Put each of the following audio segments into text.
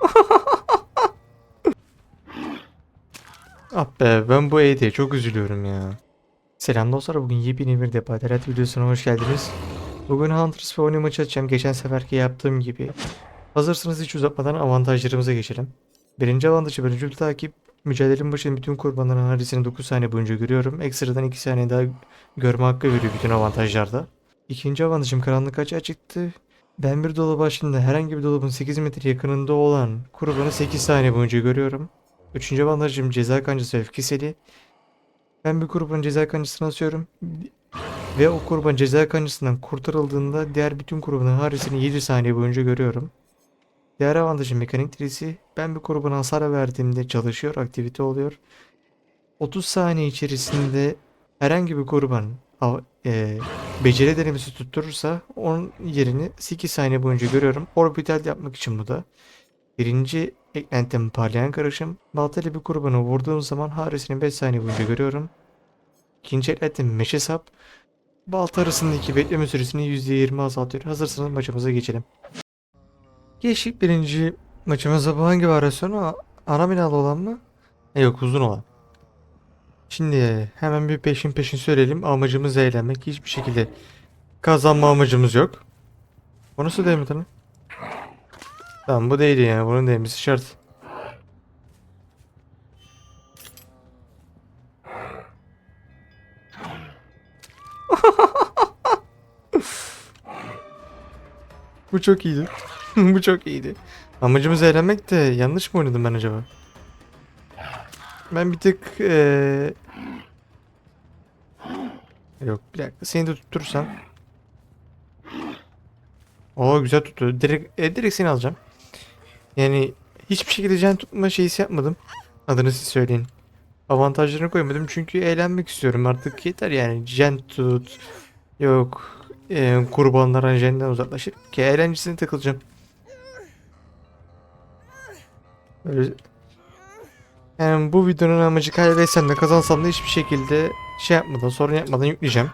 Ah be ben bu E'de çok üzülüyorum ya. Selam dostlar bugün yepyeni bir Depaterat videosuna hoş geldiniz. Bugün Hunters ve Oni maçı açacağım geçen seferki yaptığım gibi. Hazırsanız hiç uzatmadan avantajlarımıza geçelim. Birinci avantajı bölücül takip. Mücadelenin başında bütün kurbanların harisini 9 saniye boyunca görüyorum. Ekstradan 2 saniye daha görme hakkı veriyor bütün avantajlarda. İkinci avantajım karanlık açığa çıktı. Ben bir dolabı açtığımda herhangi bir dolabın 8 metre yakınında olan kurbanı 8 saniye boyunca görüyorum. Üçüncü avantajım ceza kancası öfkeseli. Ben bir kurbanın ceza kancasını asıyorum. Ve o kurban ceza kancasından kurtarıldığında diğer bütün kurbanın harisini 7 saniye boyunca görüyorum. Diğer avantajım mekanik trisi. Ben bir kurbana hasar verdiğimde çalışıyor, aktivite oluyor. 30 saniye içerisinde herhangi bir kurban e, beceri denemesi tutturursa onun yerini 8 saniye boyunca görüyorum. Orbital yapmak için bu da. Birinci eklentim parlayan karışım. Baltayla bir kurbanı vurduğum zaman haresini 5 saniye boyunca görüyorum. İkinci eklentim meşe sap. Balta arasındaki bekleme süresini %20 azaltıyor. Hazırsanız maçımıza geçelim. Geçtik birinci maçımıza bu hangi varyasyonu? Ana olan mı? E, yok uzun olan. Şimdi hemen bir peşin peşin söyleyelim. Amacımız eğlenmek. Hiçbir şekilde kazanma amacımız yok. O nasıl değil mi tanım? Tamam bu değildi yani. Bunun değmesi şart. bu çok iyiydi. bu çok iyiydi. Amacımız eğlenmek de yanlış mı oynadım ben acaba? Ben bir tık eee... Yok bir dakika seni de tutturursam. Oo güzel tuttu. Direkt, e, direkt seni alacağım. Yani hiçbir şekilde can tutma şeysi yapmadım. Adını siz söyleyin. Avantajlarını koymadım çünkü eğlenmek istiyorum artık yeter yani. Can tut. Yok. E, kurbanlar jenden uzaklaşır. Ki eğlencesine takılacağım. Böyle yani bu videonun amacı kaybetsem de kazansam da hiçbir şekilde şey yapmadan, sorun yapmadan yükleyeceğim.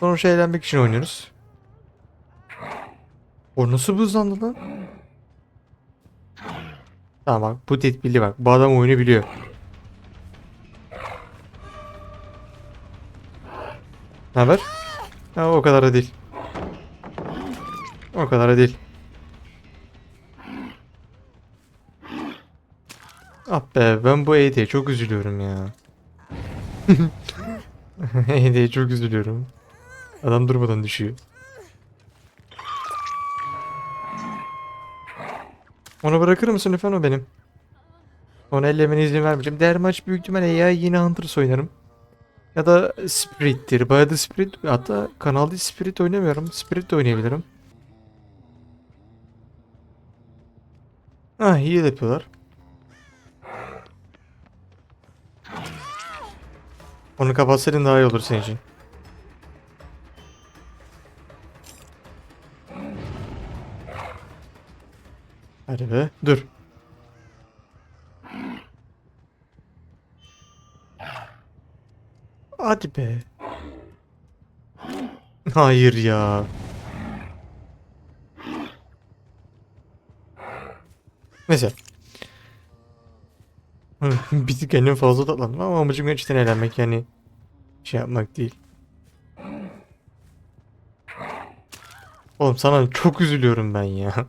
Sonuçta eğlenmek için oynuyoruz. O nasıl hızlandı lan? Tamam bak bu tedbirli bak. Bu adam oyunu biliyor. Ne haber? Ha, o kadar da değil. O kadar da değil. Ah be ben bu E'de çok üzülüyorum ya. E'de çok üzülüyorum. Adam durmadan düşüyor. Onu bırakır mısın lütfen o benim. Onu ellemene izin vermeyeceğim. Diğer maç büyük ihtimalle ya yine Hunters oynarım. Ya da Spirit'tir. Bayağı da Spirit. Hatta kanalda Spirit oynamıyorum. Spirit de oynayabilirim. Ah iyi yapıyorlar. Onu kapatsaydın daha iyi olur senin için. Hadi be. Dur. Hadi be. Hayır ya. Mesela. bir tık kendim fazla tatlandım ama amacım gerçekten eğlenmek yani şey yapmak değil. Oğlum sana çok üzülüyorum ben ya.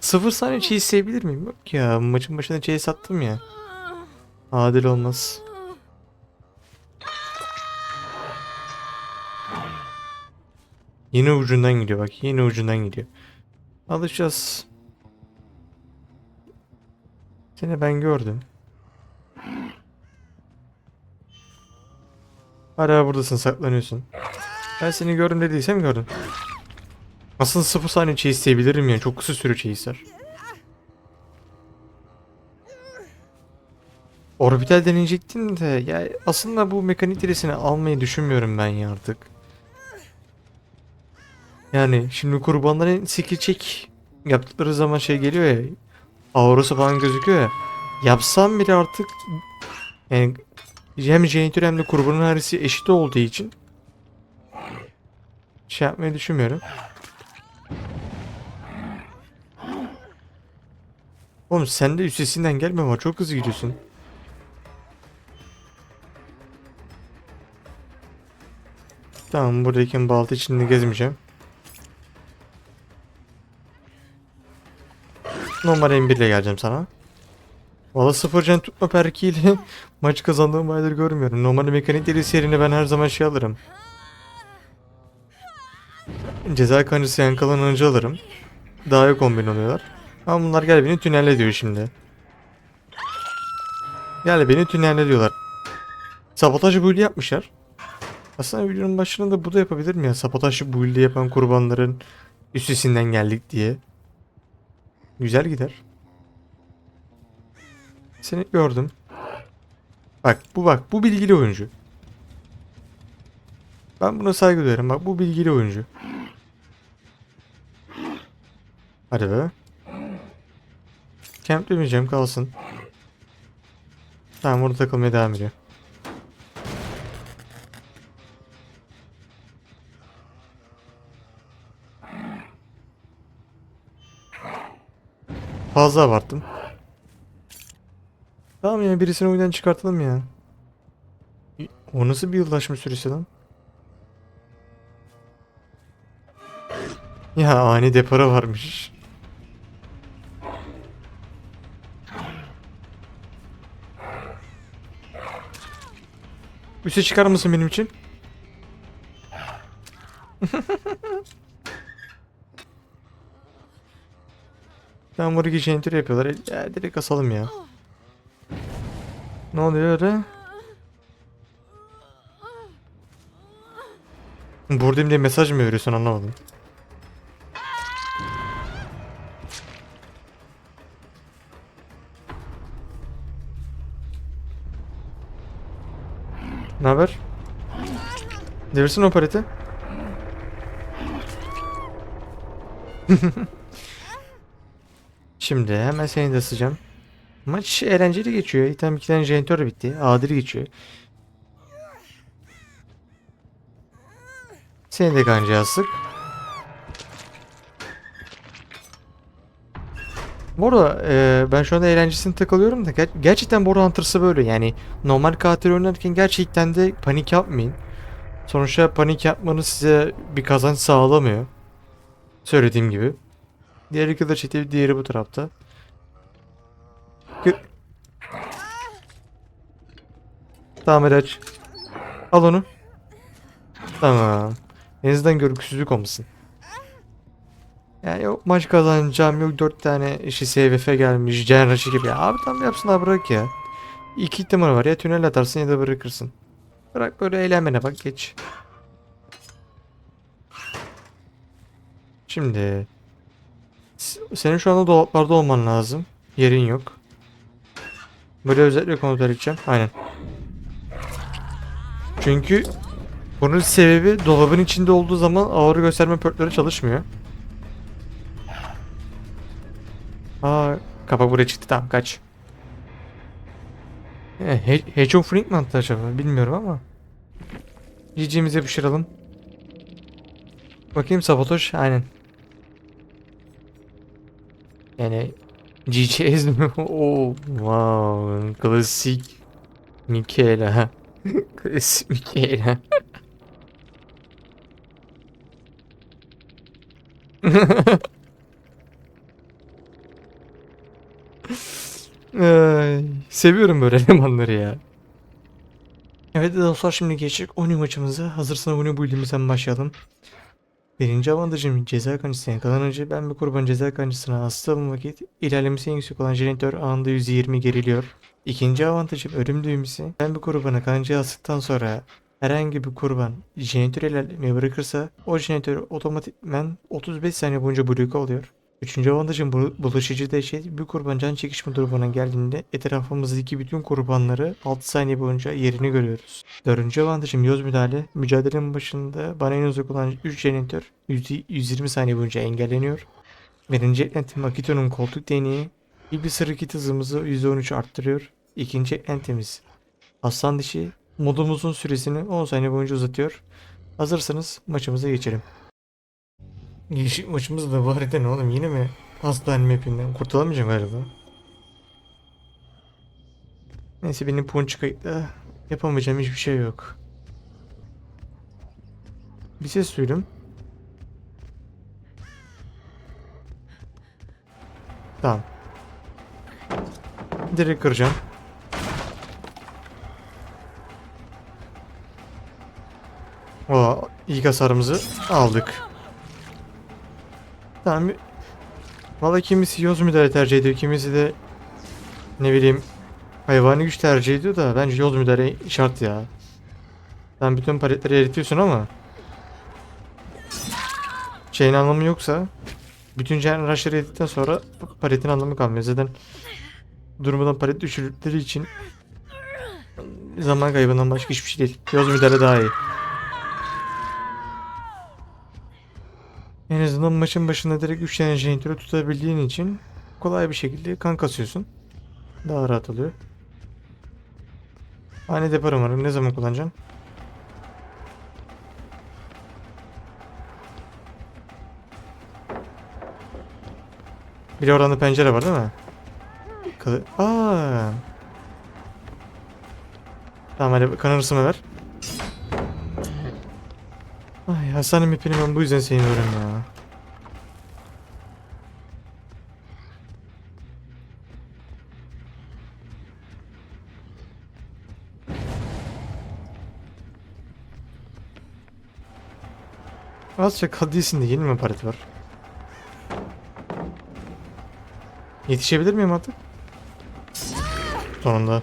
Sıfır saniye çeyiz isteyebilir miyim? Yok ya maçın başında çeyiz sattım ya. Adil olmaz. Yine ucundan gidiyor bak yine ucundan gidiyor. Alışacağız. Seni ben gördüm. Hala buradasın saklanıyorsun. Ben seni gördüm dediysem gördüm. Aslında sıfır saniye çeyiz isteyebilirim yani çok kısa süre çeyizler. Orbital deneyecektim de ya aslında bu mekanik diresini almayı düşünmüyorum ben ya artık. Yani şimdi kurbanların skill check yaptıkları zaman şey geliyor ya aurası falan gözüküyor ya. Yapsam bile artık yani hem jenitör hem de kurbanın harisi eşit olduğu için şey yapmayı düşünmüyorum. Oğlum sen de üstesinden gelme var çok hızlı gidiyorsun. Tamam buradayken balta içinde gezmeyeceğim. Normal M1 ile geleceğim sana. Valla sıfır can tutma perkiyle maç kazandığım baydır görmüyorum. Normal mekanik deli serini ben her zaman şey alırım. Ceza kancısı yankalanınca alırım. Daha iyi kombin oluyorlar. Ama bunlar gel beni tünelle diyor şimdi. Gel beni tünelle diyorlar. Sabotaj build yapmışlar. Aslında videonun başında da bu da yapabilir mi ya? Sabotaj build yapan kurbanların üstesinden geldik diye. Güzel gider. Seni gördüm. Bak bu bak bu bilgili oyuncu. Ben buna saygı duyarım. Bak bu bilgili oyuncu. Hadi be. Camp demeyeceğim kalsın. Tamam burada takılmaya devam ediyor. Fazla abarttım. Tamam ya birisini oyundan çıkartalım ya. O nasıl bir yıldaşma süresi lan? Ya ani depara varmış. Üste çıkar mısın benim için? Buraya jeneratör yapıyorlar. Ya direkt asalım ya. Ne oluyor öyle? Buradayım diye mesaj mı veriyorsun anlamadım. Ne haber? Devirsin o paleti. Şimdi hemen seni de ısıcağım. Maç eğlenceli geçiyor. Tam iki tane jeneratör bitti. Adil geçiyor. Seni de kancaya sık. Bu arada e, ben şu anda eğlencesini takılıyorum da ger- gerçekten Boru Hunters'ı böyle yani normal katil oynarken gerçekten de panik yapmayın. Sonuçta panik yapmanız size bir kazanç sağlamıyor. Söylediğim gibi. Diğeri kılıç çekti, diğeri bu tarafta. Gö- tamam aç. Al onu. Tamam. En azından görgüsüzlük olmasın. Yani yok maç kazanacağım yok dört tane işi SVF gelmiş Genraş'ı gibi ya abi tamam yapsınlar bırak ya. İki ihtimal var ya tünel atarsın ya da bırakırsın. Bırak böyle eğlenmene bak geç. Şimdi senin şu anda dolaplarda olman lazım. Yerin yok. Böyle özellikle kontrol edeceğim. Aynen. Çünkü bunun sebebi dolabın içinde olduğu zaman ağrı gösterme pörtleri çalışmıyor. Aa, kapak buraya çıktı tamam kaç. E, He Hedgehog Frink mi attı acaba bilmiyorum ama. GG'mizi yapıştıralım. Bakayım sabotaj aynen. GG ezme. Oo, wow, klasik Michaela. klasik Michaela. Ay, seviyorum böyle elemanları ya. Evet dostlar şimdi geçecek oyun maçımıza. Hazırsan oyunu bu ilimizden başlayalım. Birinci avantajım ceza kancısına yakalanınca ben bir kurban ceza kancısına astığım vakit ilerlemesi en yüksek olan jeneratör anında %20 geriliyor. İkinci avantajım ölüm düğmesi. Ben bir kurbanı kancaya astıktan sonra herhangi bir kurban jeneratör ilerlemeyi bırakırsa o jeneratör otomatikmen 35 saniye boyunca bloke oluyor. Üçüncü avantajım bu, bulaşıcı dehşet bir kurban can çekişme durumuna geldiğinde etrafımızdaki bütün kurbanları 6 saniye boyunca yerini görüyoruz. Dördüncü avantajım yoz müdahale. Mücadelenin başında bana en uzak olan 3 jeneratör 120 saniye boyunca engelleniyor. Birinci eklentim Akito'nun koltuk değneği. Bir bir hareket hızımızı %13 arttırıyor. İkinci eklentimiz Aslan dişi modumuzun süresini 10 saniye boyunca uzatıyor. Hazırsanız maçımıza geçelim. Yeşil maçımız da var eden oğlum yine mi hastane mapinden kurtulamayacağım galiba. Neyse benim punch kayıtla yapamayacağım hiçbir şey yok. Bir ses duydum. Tamam. Direkt kıracağım. O ilk hasarımızı aldık. Tamam. Valla kimisi yoz müdahale tercih ediyor. Kimisi de ne bileyim hayvani güç tercih ediyor da bence yoz müdahale şart ya. Sen bütün paletleri eritiyorsun ama şeyin anlamı yoksa bütün can rush'ları erittikten sonra paletin anlamı kalmıyor. Zaten durmadan palet düşürdükleri için zaman kaybından başka hiçbir şey değil. Yoz müdahale daha iyi. En azından maçın başında direkt 3 tane jeneratörü tutabildiğin için kolay bir şekilde kan kasıyorsun. Daha rahat oluyor. Ani depar umarım. Ne zaman kullanacaksın? Bir de oranda pencere var değil mi? Kalı Aa. Tamam hadi kan arasımı ver. Ay Hasan mapini ben bu yüzden sevmiyorum ya. Az çakal değilsin de yeni mi palet var? Yetişebilir miyim artık? Sonunda.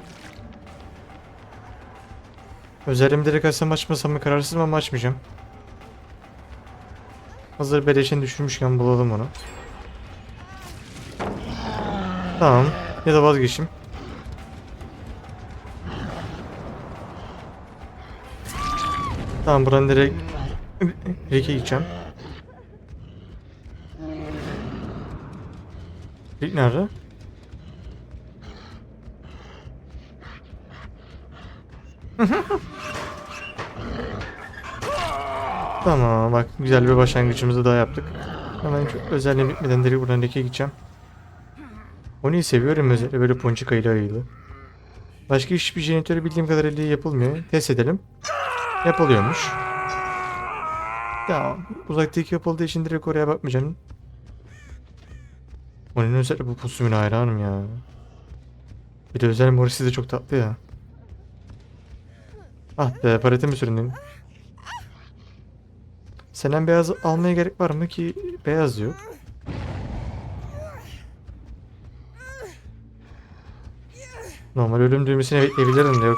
Özelliğimi direkt açsam açmasam mı kararsızım ama açmayacağım. Hazır beleşini düşürmüşken bulalım onu. Tamam. Ya da vazgeçeyim. Tamam buradan direkt Rick'e gideceğim. Rick nerede? Tamam bak güzel bir başlangıcımızı daha yaptık. Hemen özelliğe bitmeden direkt buradan Rick'e gideceğim. Onu seviyorum özellikle böyle ponçika ile ayılı. Başka hiçbir jeneratörü bildiğim kadarıyla yapılmıyor. Test edelim. Yapılıyormuş. Tamam. Uzaktaki yapıldığı için direkt oraya bakmayacağım. Onun özellikle bu pusumuna hayranım ya. Bir de özel Morris'i de çok tatlı ya. Ah be palete mi süründün? Senden beyaz almaya gerek var mı ki beyaz yok. Normal ölüm düğmesini bekleyebilirdim de yok.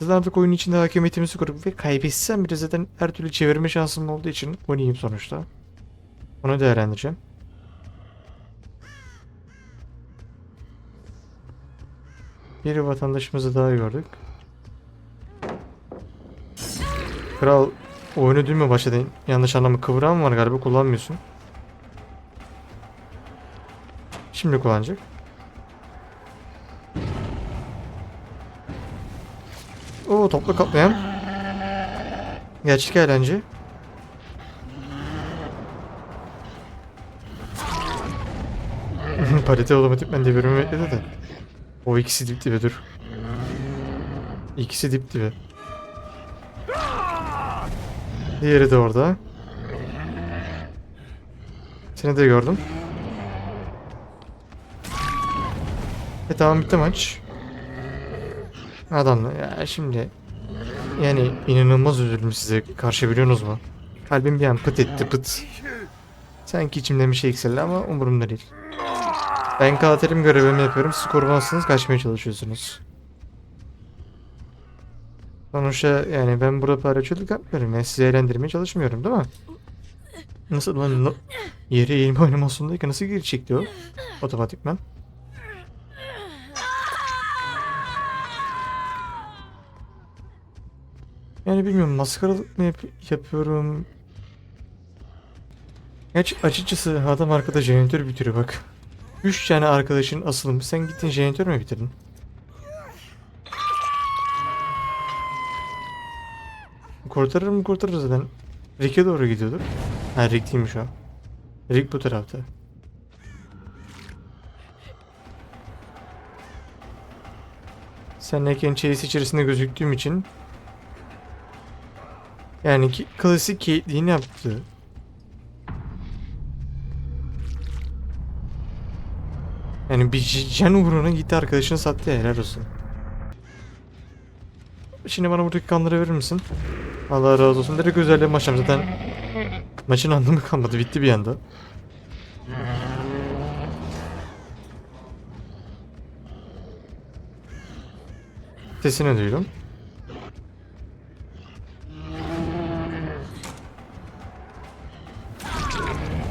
Zaten artık oyunun içinde hakimiyetimizi kurup ve kaybetsem bile zaten her türlü çevirme şansım olduğu için oynayayım sonuçta. Onu değerlendireceğim. Bir vatandaşımızı daha gördük. Kral oyunu dün mü başladın? Yanlış anlama kıvran var galiba kullanmıyorsun. Şimdi kullanacak. Oo toplu katlayan. Gerçek eğlence. Parite otomatikmen devirimi bekledi de. O ikisi dip dibe dur. İkisi dip dibe. Diğeri de orada. Seni de gördüm. E tamam bitti maç. Adamla ya şimdi yani inanılmaz üzüldüm size karşı biliyorsunuz mu? Kalbim bir an pıt etti pıt. Sanki içimde bir şey yükseldi ama umurumda değil. Ben katilim görevimi yapıyorum. Siz korumazsınız kaçmaya çalışıyorsunuz. Sonuçta yani ben burada paylaşıyorduk yapmıyorum. Yani sizi eğlendirmeye çalışmıyorum değil mi? Nasıl lan no- yere eğilme animasyondayken nasıl geri çekti o? Otomatikman. Yani bilmiyorum maskaralık mı yap- yapıyorum? Geç açıkçası adam arkada jeneratör bitiriyor bak. Üç tane arkadaşın asılmış. Sen gittin jeneratör mü bitirdin? Kurtarır mı kurtarır zaten. Rick'e doğru gidiyordur. Ha Rick değilmiş o. Rick bu tarafta. Senleyken chase içerisinde gözüktüğüm için yani ki, klasik Caitlyn yaptı. Yani bir can uğruna gitti arkadaşını sattı ya helal olsun. Şimdi bana buradaki kanları verir misin? Allah razı olsun. Direkt özelliğe başlayalım zaten. Maçın anlamı kalmadı. Bitti bir anda. Sesini duydum.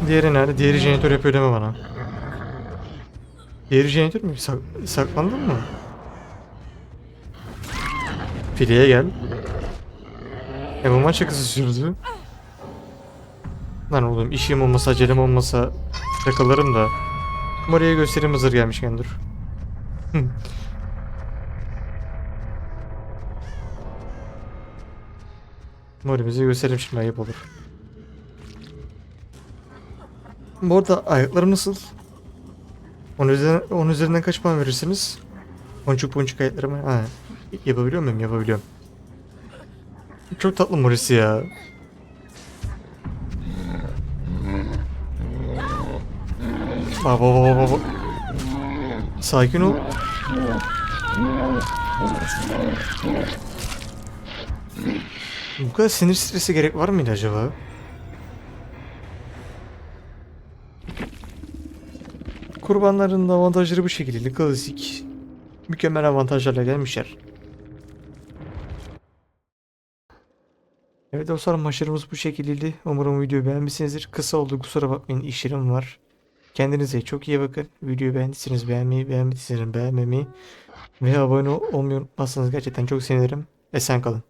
Diğeri nerede? Diğeri jeneratör yapıyor deme bana. Diğeri jeneratör mü? Sak saklandın mı? Fileye gel. Maç kısa sürdü. Lan oğlum işim olmasa acelem olmasa takılırım da. Oraya göstereyim hazır gelmişken dur. Morimizi göstereyim şimdi ayıp olur. Bu arada ayaklarım nasıl? Onun üzerinden, onun üzerinden kaç puan verirsiniz? Boncuk boncuk ayaklarıma. Ha, yapabiliyor muyum? Yapabiliyorum. Çok tatlı Morisi ya. Baba baba baba. Sakin ol. Bu kadar sinir stresi gerek var mıydı acaba? Kurbanların da avantajları bu şekilde klasik. Mükemmel avantajlarla gelmişler. Evet dostlar maçlarımız bu şekildeydi. Umarım videoyu beğenmişsinizdir. Kısa oldu kusura bakmayın işlerim var. Kendinize çok iyi bakın. Videoyu beğendiyseniz beğenmeyi, beğenmediyseniz beğenmemeyi ve abone olmayı unutmazsanız gerçekten çok sevinirim. Esen kalın.